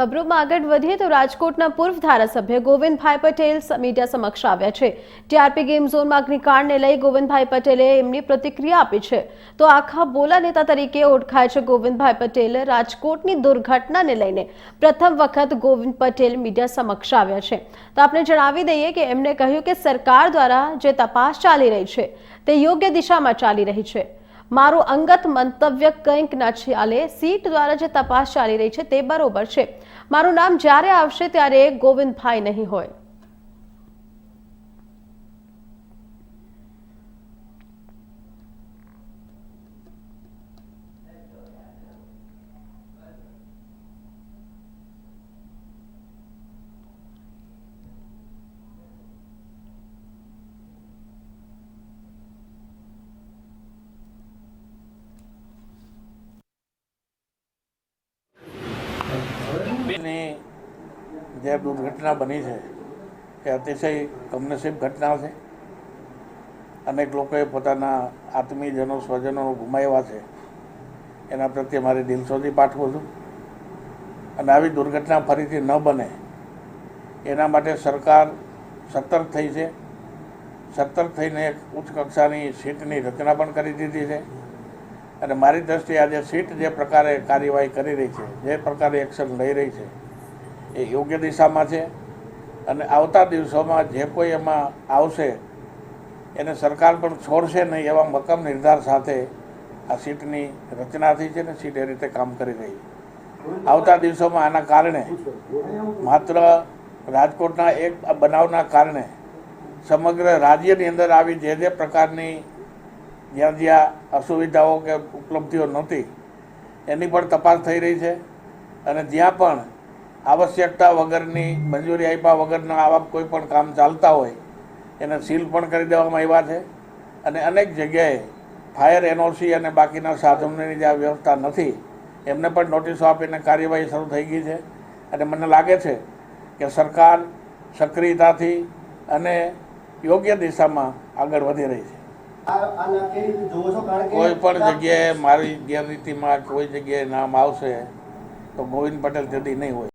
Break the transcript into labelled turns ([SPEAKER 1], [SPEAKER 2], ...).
[SPEAKER 1] ખબરોમાં આગળ વધીએ તો રાજકોટના પૂર્વ ધારાસભ્ય ગોવિંદભાઈ પટેલ મીડિયા સમક્ષ આવ્યા છે. ટીઆરપી ગેમ ઝોનમાં અગ્નિકાંડને લઈ ગોવિંદભાઈ પટેલે એમની પ્રતિક્રિયા આપી છે. તો આખા બોલા નેતા તરીકે ઓળખાય છે ગોવિંદભાઈ પટેલ રાજકોટની દુર્ઘટનાને લઈને. પ્રથમ વખત ગોવિંદ પટેલ મીડિયા સમક્ષ આવ્યા છે. તો આપણે જણાવી દઈએ કે એમણે કહ્યું કે સરકાર દ્વારા જે તપાસ ચાલી રહી છે, તે યોગ્ય દિશામાં ચાલી રહી છે. મારું અંગત મંતવ્ય કંઈક ન ચાલે સીટ દ્વારા જે તપાસ ચાલી રહી છે તે બરોબર છે. મારું નામ જ્યારે આવશે ત્યારે ગોવિંદભાઈ નહીં હોય.
[SPEAKER 2] ની જે દુર્ઘટના બની છે, એ અતિશય કમનસીબ ઘટના છે. અનેક લોકોએ પોતાના આત્મીયજનો, સ્વજનો ગુમાવ્યા છે. એના પ્રત્યે મારી દિલસોથી પાઠવું છું. અને આવી દુર્ઘટના ફરીથી ન બને. એના માટે સરકાર સતર્ક થઈ છે. સતર્ક થઈને એક ઉચ્ચ કક્ષાની સીટની રચના પણ કરી દીધી છે. અને મારી દ્રષ્ટિએ આજે સીટ જે પ્રકારે કાર્યવાહી કરી રહી છે, જે પ્રકારે એક્શન લઈ રહી છે, એ યોગ્ય દિશામાં છે. અને આવતા દિવસોમાં જે કોઈ એમાં આવશે, એને સરકાર પણ છોડશે નહીં એવા મક્કમ નિર્ધાર સાથે આ સીટની રચના થઈ છે ને સીટ એ રીતે કામ કરી રહી આવતા દિવસોમાં આના કારણે માત્ર રાજકોટના એક બનાવના કારણે સમગ્ર રાજ્યની અંદર આવી જે જે પ્રકારની જ્યાં જ્યાં અસુવિધાઓ કે ઉપલબ્ધિઓ નહોતી, એની પણ તપાસ થઈ રહી છે. અને જ્યાં પણ આવશ્યકતા વગરની, મંજૂરી આપ્યા વગરના આવા કોઈ પણ કામ ચાલતા હોય, એને સીલ પણ કરી દેવામાં આવ્યા છે. અને અનેક જગ્યાએ ફાયર એનઓસી અને બાકીના સાધનોની જે આ વ્યવસ્થા નથી, એમને પણ નોટિસો આપીને કાર્યવાહી શરૂ થઈ ગઈ છે. અને મને લાગે છે કે સરકાર સક્રિયતાથી અને યોગ્ય દિશામાં આગળ વધી રહી છે. કોઈ પણ જગ્યાએ મારી ગેરરીતિમાં કોઈ જગ્યાએ નામ આવશે તો ગોવિંદ પટેલ જદી નહીં હોય.